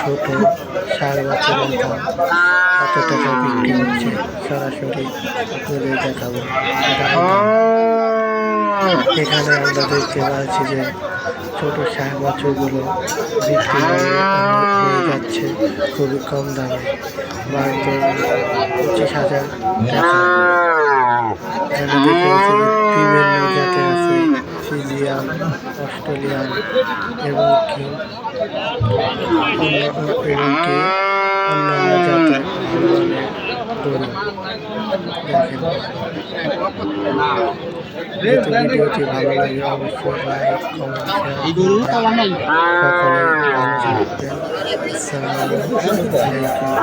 ছোট সার বাচ্চাদের কত টাকা বিক্রি হচ্ছে সরাসরি দেখাবো এখানে আমরা দেখতে পাচ্ছি যে ছোট সার বাচ্চাগুলো বিক্রি হয়ে যাচ্ছে, খুবই কম দামে। মাত্র পঁচিশ হাজার বিভিন্ন জাতের আছে অস্ট্রেলিয়ান এবং কি এবং কি অন্যান্য জাতের ভালো গরু। দেখেন ভিডিওটি ভালো লাগে অবশ্যই লাইক কমেন্ট সকলে ভালো থাকবেন। আসসালামু আলাইকুম।